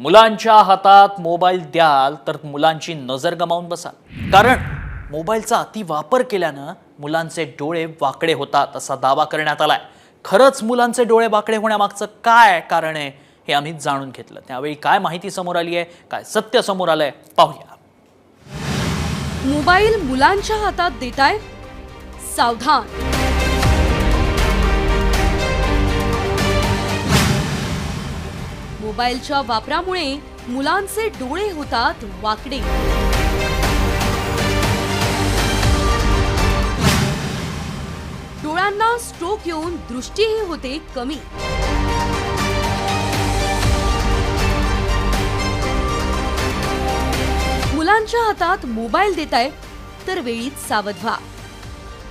मुलांच्या हातात मोबाईल द्याल तर मुलांची नजर गमावून बसाल. कारण मोबाईलचा अति वापर केल्यानं मुलांचे डोळे वाकडे होतात असा दावा करण्यात आलाय. खरंच मुलांचे डोळे वाकडे होण्यामागचं काय कारण आहे हे आम्ही जाणून घेतलं. त्यावेळी काय माहिती समोर आली आहे काय सत्य समोर आलंय पाहूया. मोबाईल मुलांच्या हातात देताय? सावधान! मोबाईलच्या वापरामुळे मुलांचे डोळे होतात वाकडे. डोळ्यांना स्ट्रोक येऊन दृष्टीही होते कमी. मुलांच्या हातात मोबाईल देताय तर वेळीच सावध व्हा.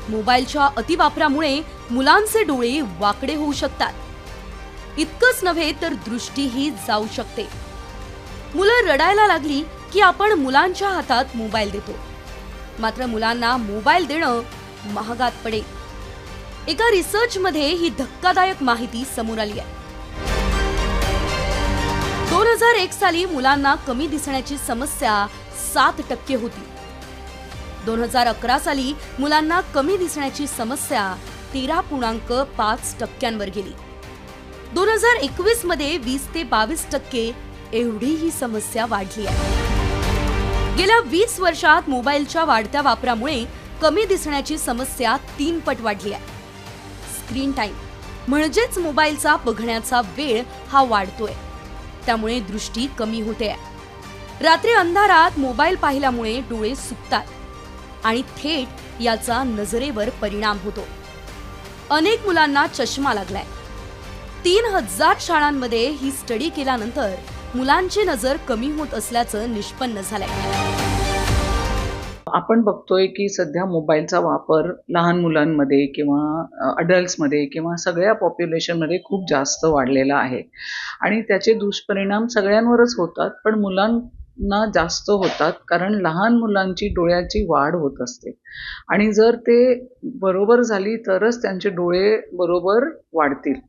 मोबाईलच्या अतिवापरामुळे मुलांचे डोळे वाकडे होऊ शकतात. इतकंच नव्हे तर दृष्टीही जाऊ शकते. मुलं रडायला लागली की आपण मुलांच्या हातात मोबाईल देतो. मात्र मुलांना मोबाईल देणं महागात पडेल. एका रिसर्चमध्ये ही धक्कादायक माहिती समोर आली आहे. दोन हजार एक साली मुलांना कमी दिसण्याची समस्या सात टक्के होती. दोन हजार अकरा साली मुलांना कमी दिसण्याची समस्या तेरा पूर्णांक पाच टक्क्यांवर गेली. दोन हजार एकवीसमध्ये वीस ते बावीस टक्के एवढी ही समस्या वाढली आहे. गेल्या वीस वर्षात मोबाईलच्या वाढत्या वापरामुळे कमी दिसण्याची समस्या तीन पट वाढली आहे. स्क्रीन टाइम म्हणजेच मोबाईलचा बघण्याचा वेळ हा वाढतोय. त्यामुळे दृष्टी कमी होते रात्री अंधारात मोबाईल पाहिल्यामुळे डोळे सुकतात आणि थेट याचा नजरेवर परिणाम होतो. अनेक मुलांना चष्मा लागलाय. तीन हजार शाळांमध्ये ही स्टडी केल्यानंतर मुलांची नजर कमी होत असल्याचं निष्पन्न झालंय. आपण बघतोय की सध्या मोबाईलचा वापर लहान मुलांमध्ये किंवा अडल्ट्समध्ये किंवा सगळ्या पॉप्युलेशनमध्ये खूप जास्त वाढलेला आहे. आणि त्याचे दुष्परिणाम सगळ्यांवरच होतात पण मुलां ना जास्त होतात कारण लहान मुलांची डोळ्याची वाढ होत असते. आणि जर ते बरोबर झाली तरच त्यांचे डोळे बरोबर वाढतील.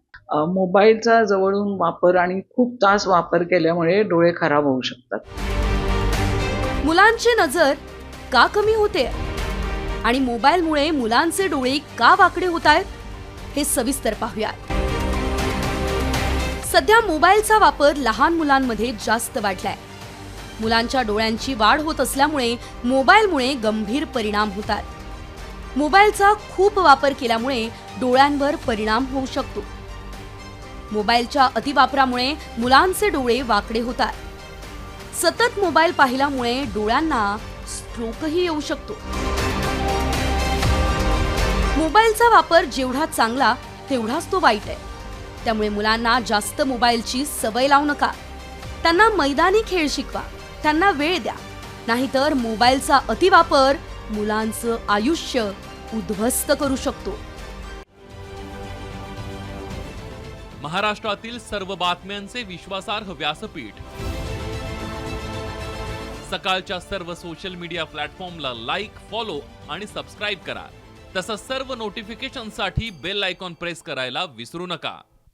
मोबाईलचा जवळून वापर आणि खूप तास वापर केल्यामुळे डोळे खराब होऊ शकतात. मुलांची नजर का कमी होते? आणि मोबाईलमुळे मुलांचे डोळे का वाकडे होत आहेत? हे सविस्तर पाहूया सध्या मोबाईलचा वापर लहान मुलांमध्ये जास्त वाढलाय. मुलांच्या डोळ्यांची वाढ होत असल्यामुळे मोबाईलमुळे गंभीर परिणाम होतात मोबाईलचा खूप वापर केल्यामुळे डोळ्यांवर परिणाम होऊ शकतो. मोबाईलच्या अतिवापरामुळे मुलांचे डोळे वाकडे होतात सतत मोबाईल पाहिल्यामुळे डोळ्यांना स्ट्रोकही येऊ शकतो. मोबाईलचा वापर जेवढा चांगला तेवढाच तो वाईट आहे. त्यामुळे मुलांना जास्त मोबाईलची सवय लावू नका. त्यांना मैदानी खेळ शिकवा. त्यांना वेळ द्या. नाहीतर मोबाईलचा अतिवापर मुलांचं आयुष्य उद्ध्वस्त करू शकतो. महाराष्ट्रातील सर्व बातम्यांचे विश्वासार्ह व्यासपीठ. सकाळच्या सर्व सोशल मीडिया प्लॅटफॉर्मला लाईक फॉलो आणि सबस्क्राईब करा. तसंच सर्व नोटिफिकेशनसाठी बेल आयकॉन प्रेस करायला विसरू नका.